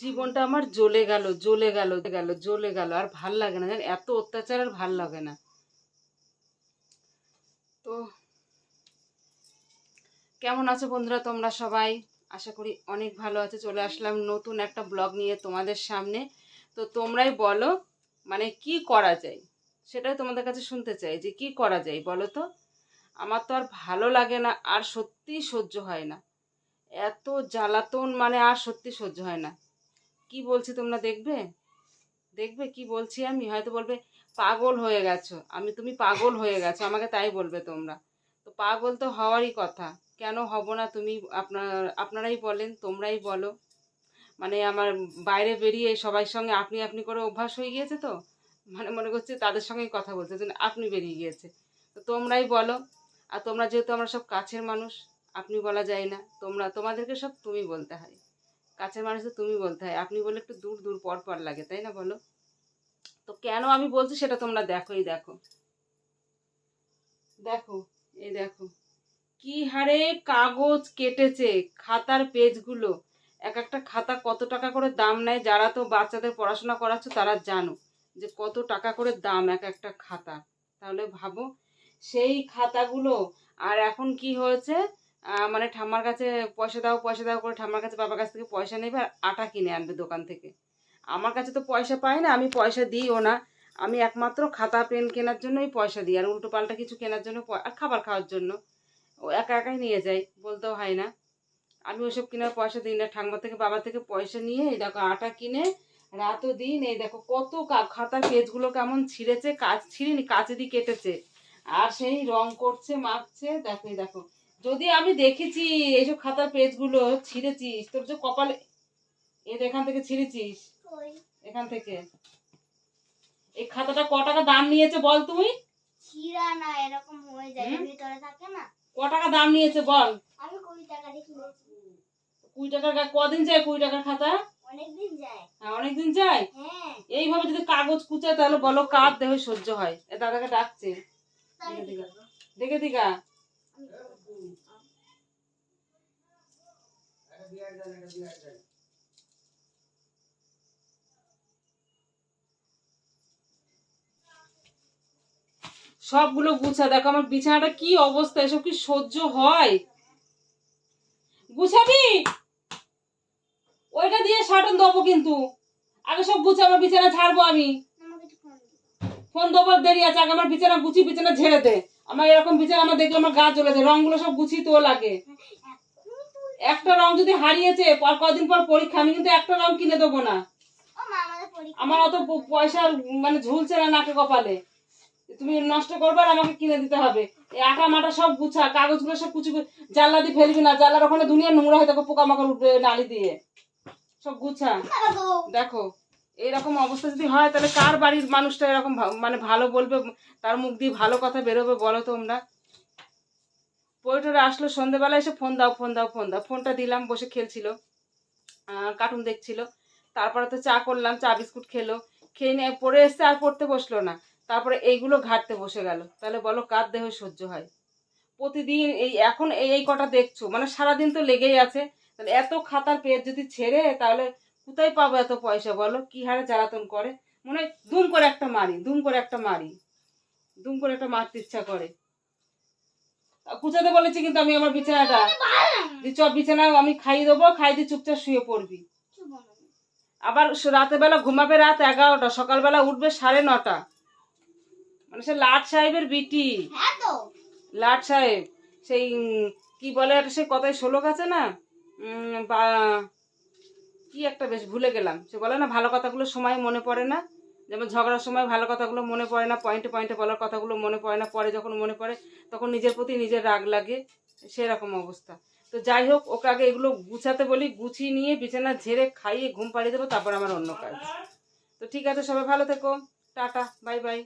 জীবনটা আমার জ্বলে গেল জ্বলে গেল গেল, জ্বলে গেল। আর ভালো লাগে না জান এত অত্যাচার আর ভালো লাগে না। তো কেমন আছো বন্ধুরা তোমরা সবাই? আশা করি অনেক ভালো আছে। চলে আসলাম নতুন একটা ব্লগ নিয়ে তোমাদের সামনে। তো তোমরাই বলো মানে কি করা যায়? সেটাই তোমাদের কাছে শুনতে চাই, যে কি করা যায় বলো তো? আমার তো আর ভালো লাগে না, আর সত্যিই সহ্য হয় না। এত জ্বালাতন মানে আর সত্যি সহ্য হয় না। কি বলছি তোমরা দেখবে? দেখবে কি বলছি আমি? হয়তো বলবে, পাগল হয়ে গেছো। আমি, তুমি পাগল হয়ে গেছো। আমাকে তাই বলবে তোমরা। তো পাগল তো হওয়ারই কথা। কেন হব না তুমি? আপনার, আপনারাই বলেন, তোমরাই বলো। মানে আমার বাইরে বেরিয়ে সবার সঙ্গে আপনি আপনি করে অভ্যাস হয়ে গিয়েছে তো? মানে মনে করছে তাদের সঙ্গেই কথা বলছে আপনি বেরিয়ে গিয়েছে। তো তোমরাই বলো। আর তোমরা যেহেতু আমরা সব কাছের মানুষ, আপনি বলা যায় না। তোমরা, তোমাদেরকে সব তুমি বলতে হয়। কাছের মানুষ তো তুমি বলতে হয়। আপনি বলে একটু দূর দূর, পর পর লাগে, তাই না বলো? তো কেন আমি বলছি সেটা তোমরা দেখোই, দেখো। দেখো, এই দেখো। কি হারে কাগজ কেটেছে খাতার পেজগুলো। এক একটা খাতা কত টাকা করে দাম নেয় যারা তো বাচ্চাদের পড়াশোনা করাচ্ছ তারা জানো যে কত টাকা করে দাম এক একটা খাতা। তাহলে ভাবো, সেই খাতাগুলো, আর এখন কি হয়েছে? মানে ঠাম্মার কাছে পয়সা দাও পয়সা দাও করে ঠাম্মার কাছে বাবার কাছ থেকে পয়সা নেবে আর আটা কিনে আনবে দোকান থেকে। আমার কাছে তো পয়সা পাই না, আমি পয়সা দিইও না। আমি একমাত্র খাতা, পেন কেনার জন্যই পয়সা দিই, আর উল্টো পাল্টা কিছু কেনার জন্য আর খাবার খাওয়ার জন্য। ও একা একাই নিয়ে যাই বলতেও হয় না। আমি ওসব কেনার পয়সা দিই না। ঠাম্মা থেকে বাবা থেকে পয়সা নিয়ে এই দেখো আটা কিনে, রাতও দিন, এই দেখো কত খাতার পেজগুলো কেমন ছিঁড়েছে, কাজ ছিঁড়িনি কাঁচে দিয়ে কেটেছে। আর সেই রং করছে, মাখছে, দেখো দেখো। যদি আমি দেখেছি এইসব খাতার পেজগুলো ছিঁড়েছিস তোর যে কপালে এই এখান থেকে ছিঁড়েছিস। এখান থেকে। এই খাতাটা ক টাকা দাম নিয়েছে বল তুমি? ছিঁড়া না এরকম হয়ে যায় ভিতরে থাকে না। ক টাকা দাম নিয়েছে বল? আমি কুড়ি টাকা কিনেছি। কুড়ি টাকার কদিন যায় কুড়ি টাকার খাতা? অনেকদিন যায়। হ্যাঁ অনেকদিন যায়? হ্যাঁ। এইভাবে যদি কাগজ কুচায় তাহলে বলো কার দেহ সহ্য হয়? এ দাদাকে ডাকছে। দেখে দিগা। দেখে। সবগুলো গুছা দেখো আমার বিছানাটা কি অবস্থা এসব কি সহ্য হয়? গুছাবি? ওইটা দিয়ে সাটন দেবো কিন্তু। আগে সব গুছা আমার বিছানা ছাড়বো আমি। ফোন দেবো দেরি আছে আগে আমার বিছানা গুছি বিছানা ঝেড়ে দে। আমার এরকম বিছানা আমার দেখলে আমার গা জ্বলে যায়। রংগুলো সব গুছিয়ে তো লাগে। একটা রং যদি হারিয়েছে পর কদিন পর পরীক্ষা আমি কিন্তু একটা রং কিনে দেবো না। আমার অত পয়সা মানে ঝুলছে না নাকে কপালে। তুমি নষ্ট করবে আর আমাকে কিনে দিতে হবে। এই আটা মাটা সব গুছা কাগজগুলো সব কুচি কুচি- জানলা দিয়ে ফেলবি না। জানলার ওখানে দুনিয়া নোংরা হয়ে থাকো পোকামাকড় উঠবে নালি দিয়ে। সব গুছা। দেখো। এইরকম অবস্থা যদি হয়, তাহলে কার বাড়ির মানুষটা এরকম মানে ভালো বলবে, তার মুখ দিয়ে ভালো কথা বেরোবে বলো তোমরা? পরিটোরা আসলো সন্ধেবেলা এসে ফোন দাও ফোন দাও ফোন দাও। ফোনটা দিলাম, বসে খেলছিল কার্টুন দেখছিল। তারপরে তো চা করলাম, চা, বিস্কুট খেলো। খেয়ে নিয়ে পড়ে এসছে আর পড়তে বসল না। তারপরে এইগুলো ঘাটতে বসে গেল। তাহলে বলো কার দেহ সহ্য হয়? প্রতিদিন এই, এখন এই এই কটা দেখছ? মানে সারাদিন তো লেগেই আছে। তাহলে এত খাতার পেজ যদি ছেড়ে, তাহলে কোথায় পাবো এত পয়সা বলো? কি হারে জ্বালাতন করে? মনে হয় দুম করে একটা মারি দুম করে একটা মারি। দুম করে একটা মারতে ইচ্ছা করে। কুচাতে বলেছি কিন্তু আমি আমার বিছানাটা যে চ বিছানা আমি খাইয়ে দেবো খাই দিয়ে চুপচাপ শুয়ে পড়বি। আবার স- রাতের বেলা ঘুমাবে রাত এগারোটা সকালবেলা উঠবে সাড়ে নটা। মানে সে লাট সাহেবের বিটি। হ্যাঁ লাট সাহেব সেই কি বলে একটা সেই কথায় শ্লোক আছে না? বা কি একটা বেশ ভুলে গেলাম। সে বলে না, ভালো কথাগুলো সময় মনে পড়ে না। যেমন ঝগড়ার সময় ভালো কথাগুলো মনে পড়ে না, পয়েন্টে পয়েন্টে বলার কথাগুলো মনে পড়ে না, পরে যখন মনে পড়ে তখন নিজের প্রতি নিজের রাগ লাগে, সেরকম অবস্থা। তো যাই হোক, ওকে আগে এগুলো গুছাতে বলি, গুছিয়ে নিয়ে বিছানা ঝেড়ে খাইয়ে ঘুম পাড়িয়ে দেবো, তারপর আমার অন্য কাজ। তো ঠিক আছে, সবাই ভালো থেকো। Ta ta, bye bye.